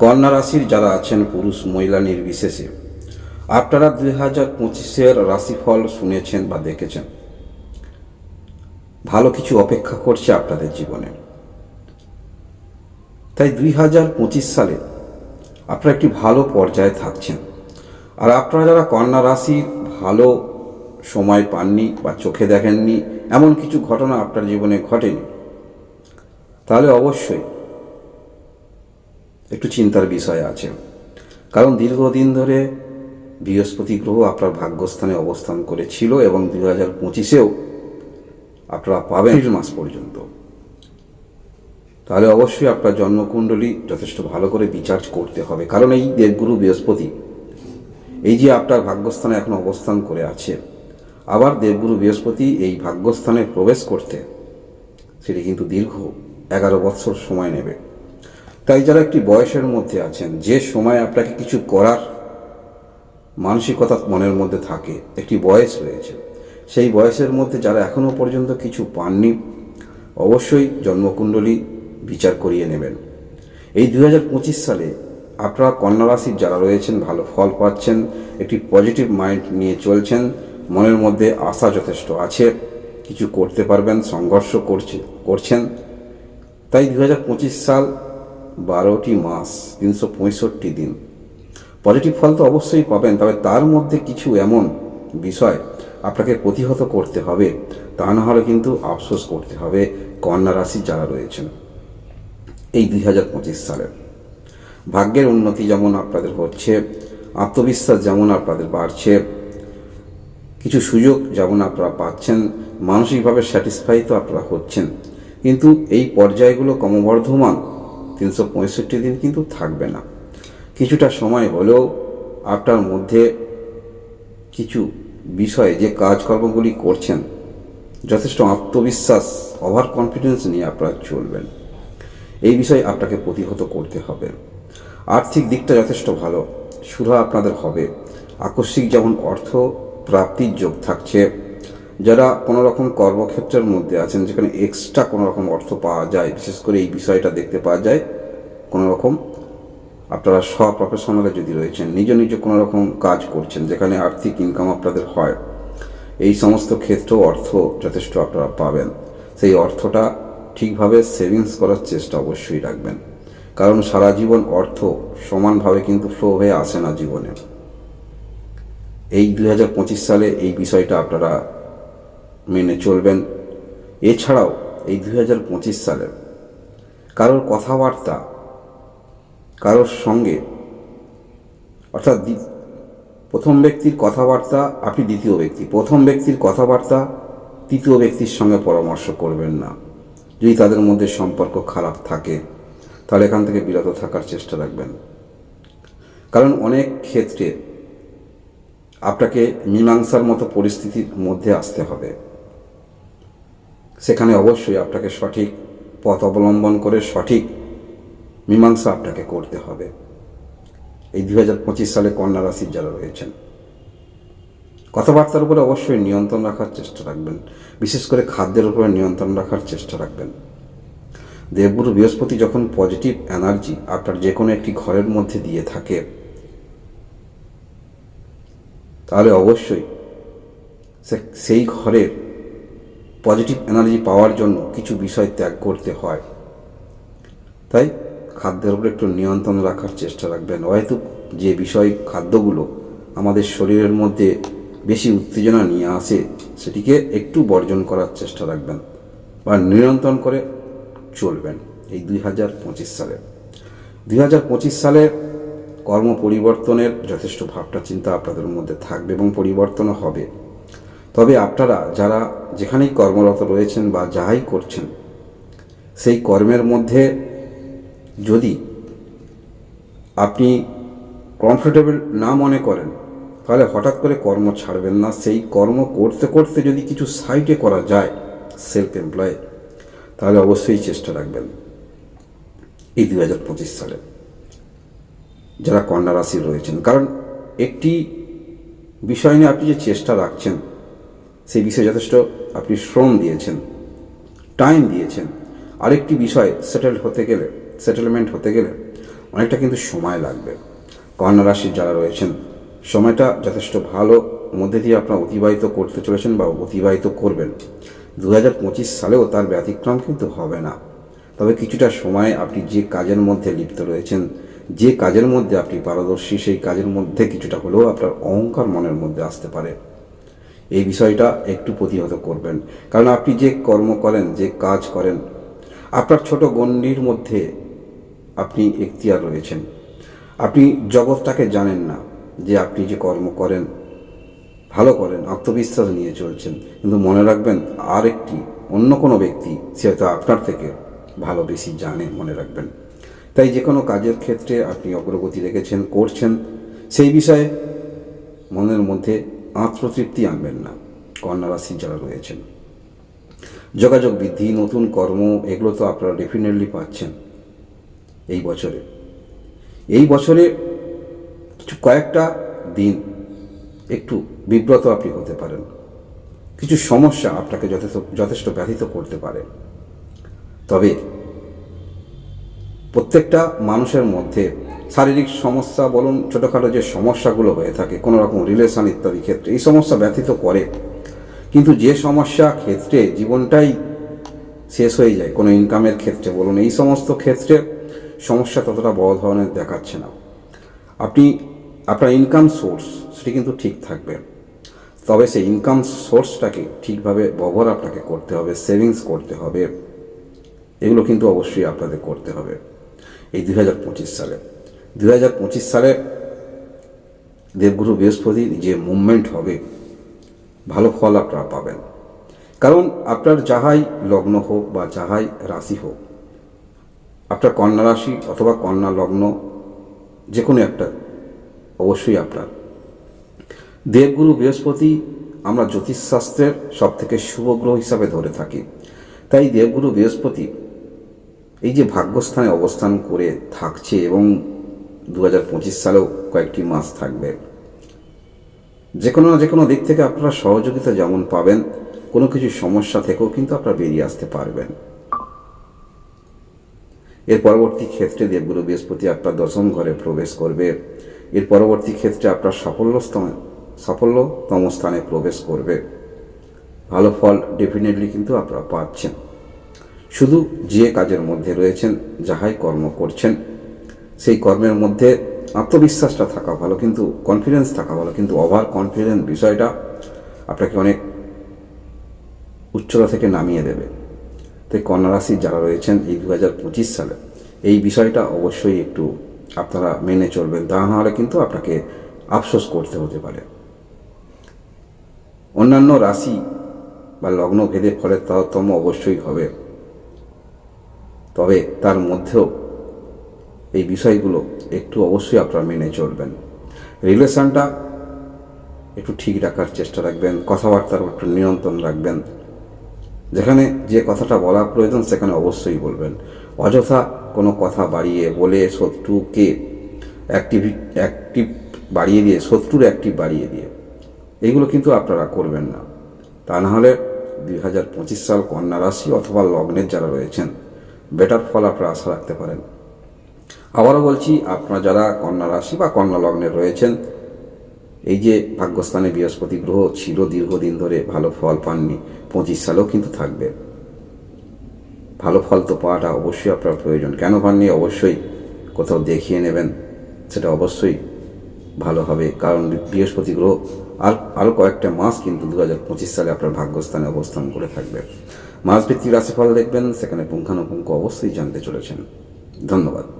কন্যা রাশির যারা আছেন পুরুষ, মহিলা নির্বিশেষে, আপনারা দুই হাজার পঁচিশের রাশিফল শুনেছেন বা দেখেছেন। ভালো কিছু অপেক্ষা করছে আপনাদের জীবনে। তাই দুই হাজার পঁচিশ সালে আপনারা একটি ভালো পর্যায়ে থাকছেন। আর আপনারা যারা কন্যা রাশি ভালো সময় পাননি বা চোখে দেখেননি, এমন কিছু ঘটনা আপনার জীবনে ঘটেনি, তাহলে অবশ্যই একটু চিন্তার বিষয় আছে। কারণ দীর্ঘদিন ধরে বৃহস্পতি গ্রহ আপনার ভাগ্যস্থানে অবস্থান করেছিল এবং দুই হাজার পঁচিশেও আপনারা পাবেন মাস পর্যন্ত। তাহলে অবশ্যই আপনার জন্মকুণ্ডলী যথেষ্ট ভালো করে বিচার করতে হবে। কারণ এই দেবগুরু বৃহস্পতি, এই যে আপনার ভাগ্যস্থানে এখন অবস্থান করে আছে, আবার দেবগুরু বৃহস্পতি এই ভাগ্যস্থানে প্রবেশ করতে, সেটি কিন্তু দীর্ঘ এগারো বৎসর সময় নেবে। তাই যারা একটি বয়সের মধ্যে আছেন, যে সময় আপনাকে কিছু করার মানসিকতা মনের মধ্যে থাকে, একটি বয়স রয়েছে। সেই বয়সের মধ্যে যারা এখনও পর্যন্ত কিছু পাননি, অবশ্যই জন্মকুণ্ডলী বিচার করিয়ে নেবেন। এই দু হাজার পঁচিশ সালে আপনারা কন্যা রাশির যারা রয়েছেন, ভালো ফল পাচ্ছেন, একটি পজিটিভ মাইন্ড নিয়ে চলছেন, মনের মধ্যে আশা যথেষ্ট আছে, কিছু করতে পারবেন, সংঘর্ষ করছে, করছেন। তাই দু হাজার পঁচিশ সাল বারোটি মাস, তিনশো পঁয়ষট্টি দিন। পজিটিভ ফল তো অবশ্যই পাবেন, তবে তার মধ্যে কিছু এমন বিষয় আপনাকে প্রতিহত করতে হবে। তা না হলে কিন্তু আফসোস করতে হবে কন্যা রাশি যারা রয়েছেন। এই দুই হাজার পঁচিশ সালে। ভাগ্যের উন্নতি যেমন আপনাদের হচ্ছে, আত্মবিশ্বাস যেমন আপনাদের বাড়ছে, কিছু সুযোগ যেমন আপনারা পাচ্ছেন, মানসিকভাবে স্যাটিসফাই তো আপনারা হচ্ছেন। কিন্তু এই পর্যায়গুলো ক্রমবর্ধমান তিনশো পঁয়ষট্টি দিন কিন্তু থাকবে না। কিছুটা সময় হলেও আপনার মধ্যে কিছু বিষয়ে যে কাজকর্মগুলি করছেন, যথেষ্ট আত্মবিশ্বাস ওভার কনফিডেন্স নিয়ে আপনারা চলবেন। এই বিষয়ে আপনাকে প্রতিহত করতে হবে। আর্থিক দিকটা যথেষ্ট ভালো সুরা আপনাদের হবে। আকস্মিক যেমন অর্থ প্রাপ্তির যোগ থাকছে যারা কোনো রকম কর্মক্ষেত্রের মধ্যে আছেন, যেখানে এক্সট্রা কোনো রকম অর্থ পাওয়া যায়, বিশেষ করে এই বিষয়টা দেখতে পাওয়া যায় কোনো রকম আপনারা সব প্রফেশনালে যদি রয়েছেন, নিজ নিজ কোনো রকম কাজ করছেন, যেখানে আর্থিক ইনকাম আপনাদের হয়, এই সমস্ত ক্ষেত্রেও অর্থ যথেষ্ট আপনারা পাবেন। সেই অর্থটা ঠিকভাবে সেভিংস করার চেষ্টা অবশ্যই রাখবেন। কারণ সারা জীবন অর্থ সমানভাবে কিন্তু ফ্লো হয়ে আসে না জীবনে। এই দুই হাজার পঁচিশ সালে এই বিষয়টা আপনারা মেনে চলবেন। এছাড়াও এই দু হাজার পঁচিশ সালে কারোর কথাবার্তা, কারোর সঙ্গে, অর্থাৎ প্রথম ব্যক্তির কথাবার্তা, আপনি দ্বিতীয় ব্যক্তি, প্রথম ব্যক্তির কথাবার্তা, তৃতীয় ব্যক্তির সঙ্গে পরামর্শ করবেন না। যদি তাদের মধ্যে সম্পর্ক খারাপ থাকে, তাহলে এখান থেকে বিরত থাকার চেষ্টা রাখবেন। কারণ অনেক ক্ষেত্রে আপনাকে মীমাংসার মতো পরিস্থিতির মধ্যে আসতে হবে। সেখানে অবশ্যই আপনাকে সঠিক পথ অবলম্বন করে সঠিক মীমাংসা আপনাকে করতে হবে। এই দু হাজার পঁচিশ সালে কন্যা রাশির যারা রয়েছেন, কথাবার্তার উপরে অবশ্যই নিয়ন্ত্রণ রাখার চেষ্টা রাখবেন। বিশেষ করে খাদ্যের উপরে নিয়ন্ত্রণ রাখার চেষ্টা রাখবেন। দেবগুরু বৃহস্পতি যখন পজিটিভ এনার্জি আপনার যে কোনো একটি ঘরের মধ্যে দিয়ে থাকে, তাহলে অবশ্যই সেই ঘরের পজিটিভ এনার্জি পাওয়ার জন্য কিছু বিষয় ত্যাগ করতে হয়। তাই খাদ্যের উপর একটু নিয়ন্ত্রণ রাখার চেষ্টা রাখবেন। হয়তো যে বিষয়, খাদ্যগুলো আমাদের শরীরের মধ্যে বেশি উত্তেজনা নিয়ে আসে, সেটিকে একটু বর্জন করার চেষ্টা রাখবেন বা নিয়ন্ত্রণ করে চলবেন। এই দুই হাজার পঁচিশ সালে। দুই হাজার পঁচিশ সালে কর্ম পরিবর্তনের যথেষ্ট ভাবটা, চিন্তা আপনাদের মধ্যে থাকবে এবং পরিবর্তনও হবে। তবে আপনারা যারা যেখানেই কর্মরত রয়েছেন বা যাহাই করছেন, সেই কর্মের মধ্যে যদি আপনি কমফোর্টেবল না মনে করেন, তাহলে হঠাৎ করে কর্ম ছাড়বেন না। সেই কর্ম করতে করতে যদি কিছু সাইটে করা যায় সেলফ এমপ্লয় তাহলে অবশ্যই চেষ্টা রাখবেন। এই দু হাজার পঁচিশ সালে যারা কন্যা রাশি রয়েছেন, কারণ একটি বিষয় নিয়ে আপনি যে চেষ্টা রাখছেন সেই বিষয়ে যথেষ্ট আপনি শ্রম দিয়েছেন টাইম দিয়েছেন। আরেকটি বিষয় সেটেল হতে গেলে সেটেলমেন্ট হতে গেলে অনেকটা কিন্তু সময় লাগবে। কন্যা রাশির যারা রয়েছেন, সময়টা যথেষ্ট ভালো মধ্যে দিয়ে আপনারা অতিবাহিত করতে চলেছেন বা অতিবাহিত করবেন। দু হাজার পঁচিশ সালেও তার ব্যতিক্রম কিন্তু হবে না। তবে কিছুটা সময় আপনি যে কাজের মধ্যে লিপ্ত রয়েছেন, যে কাজের মধ্যে আপনি পারদর্শী, সেই কাজের মধ্যে কিছুটা হলেও আপনার অহংকার মনের মধ্যে আসতে পারে। এই বিষয়টা একটু প্রতিহত করবেন। কারণ আপনি যে কর্ম করেন, যে কাজ করেন, আপনার ছোট গণ্ডির মধ্যে আপনি এখতিয়ার রয়েছেন। আপনি জগৎটাকে জানেন না যে আপনি যে কর্ম করেন, ভালো করেন, আত্মবিশ্বাস নিয়ে চলছেন। কিন্তু মনে রাখবেন আর একটি অন্য কোনো ব্যক্তি, সে হয়তো আপনার থেকে ভালো বেশি জানে, মনে রাখবেন। তাই যে কোনো কাজের ক্ষেত্রে আপনি অগ্রগতি রেখেছেন করছেন, সেই বিষয়ে মনের মধ্যে আত্মতৃপ্তি আনবেন না কন্যা যারা রয়েছেন। যোগাযোগ বৃদ্ধি, নতুন কর্ম, এগুলো তো আপনারা ডেফিনেটলি পাচ্ছেন এই বছরে। এই বছরে কিছু কয়েকটা দিন একটু বিব্রত আপনি হতে পারেন। কিছু সমস্যা আপনাকে যথেষ্ট যথেষ্ট ব্যথিত করতে পারে। তবে প্রত্যেকটা মানুষের মধ্যে শারীরিক সমস্যা বলুন, ছোটোখাটো যে সমস্যাগুলো হয়ে থাকে, কোনো রকম রিলেশন ইত্যাদি ক্ষেত্রে, এই সমস্যা ব্যথিত করে। কিন্তু যে সমস্যা ক্ষেত্রে জীবনটাই শেষ হয়ে যায়, কোনো ইনকামের ক্ষেত্রে বলুন, এই সমস্ত ক্ষেত্রে সমস্যা ততটা বড় ধরনের দেখাচ্ছে না। আপনি, আপনার ইনকাম সোর্স সেটি কিন্তু ঠিক থাকবে। তবে সেই ইনকাম সোর্সটাকে ঠিকভাবে ব্যবহার আপনাকে করতে হবে সেভিংস করতে হবে। এগুলো কিন্তু অবশ্যই আপনাদের করতে হবে। এই দু হাজার পঁচিশ সালে। দুই হাজার পঁচিশ সালে দেবগুরু বৃহস্পতি যে মুভমেন্ট হবে। ভালো ফল আপনারা পাবেন। কারণ আপনার যাহাই লগ্ন হোক বা যাহাই রাশি হোক, আপনার কন্যা রাশি অথবা কন্যা লগ্ন যে কোনো একটা, অবশ্যই আপনার। দেবগুরু বৃহস্পতি আমরা জ্যোতিষশাস্ত্রের সব থেকে শুভ গ্রহ হিসাবে ধরে থাকি। তাই দেবগুরু বৃহস্পতি এই যে ভাগ্যস্থানে অবস্থান করে থাকছে এবং দু হাজার পঁচিশ সালেও কয়েকটি মাস থাকবে। যে কোনো না যে কোনো দিক থেকে আপনারা সহযোগিতা যেমন পাবেন, কোনো কিছু সমস্যা থেকেও কিন্তু আপনারা বেরিয়ে আসতে পারবেন। এর পরবর্তী ক্ষেত্রে দেবগুরু বৃহস্পতি আপনার দশম ঘরে প্রবেশ করবে। এর পরবর্তী ক্ষেত্রে আপনার সাফল্যস্তম, সাফল্যতম স্থানে প্রবেশ করবে। ভালো ফল ডেফিনেটলি কিন্তু আপনারা পাচ্ছেন। শুধু যে কাজের মধ্যে রয়েছেন, যাহাই কর্ম করছেন সেই কর্মের মধ্যে আত্মবিশ্বাসটা থাকা ভালো, কিন্তু কনফিডেন্স থাকা ভালো, কিন্তু ওভার কনফিডেন্স বিষয়টা আপনাকে অনেক উচ্চতা থেকে নামিয়ে দেবে। তাই কন্যা রাশির যারা রয়েছেন এই দু হাজার পঁচিশ সালে, এই বিষয়টা অবশ্যই একটু আপনারা মেনে চলবেন, তা নাহলে কিন্তু আপনাকে আফসোস করতে হতে পারে। অন্যান্য রাশি বা লগ্ন ভেদে ফলের তারতম্য অবশ্যই হবে। তবে তার মধ্যেও এই বিষয়গুলো একটু অবশ্যই আপনারা মেনে চলবেন। রিলেশনটা একটু ঠিক রাখার চেষ্টা রাখবেন, কথাবার্তার একটু নিয়ন্ত্রণ রাখবেন। যেখানে যে কথাটা বলা প্রয়োজন সেখানে অবশ্যই বলবেন। অযথা কোনো কথা বাড়িয়ে বলে শত্রুকে অ্যাক্টিভি অ্যাক্টিভ বাড়িয়ে দিয়ে, শত্রুর অ্যাক্টিভ বাড়িয়ে দিয়ে এইগুলো কিন্তু আপনারা করবেন না। তা নাহলে দুই হাজার পঁচিশ সাল কন্যা রাশি অথবা লগ্নের যারা রয়েছেন বেটার ফল আপনারা আশা রাখতে পারেন। আবারও বলছি, আপনারা যারা কন্যা রাশি বা কন্যা লগ্নে রয়েছেন, এই যে ভাগ্যস্থানে বৃহস্পতি গ্রহ ছিল দীর্ঘদিন ধরে, ভালো ফল পাননি, পঁচিশ সালেও কিন্তু থাকবে। ভালো ফল তো পাওয়াটা অবশ্যই আপনার প্রয়োজন। কেন পাননি? অবশ্যই কোথাও দেখিয়ে নেবেন, সেটা অবশ্যই ভালো হবে। কারণ বৃহস্পতি গ্রহ আর, আরও কয়েকটা মাস কিন্তু দু হাজার পঁচিশ সালে আপনার ভাগ্যস্থানে অবস্থান করে থাকবে। মাস ভিত্তিক রাশিফল দেখবেন, সেখানে পুঙ্খানুপুঙ্খ অবশ্যই জানতে চলেছেন। ধন্যবাদ।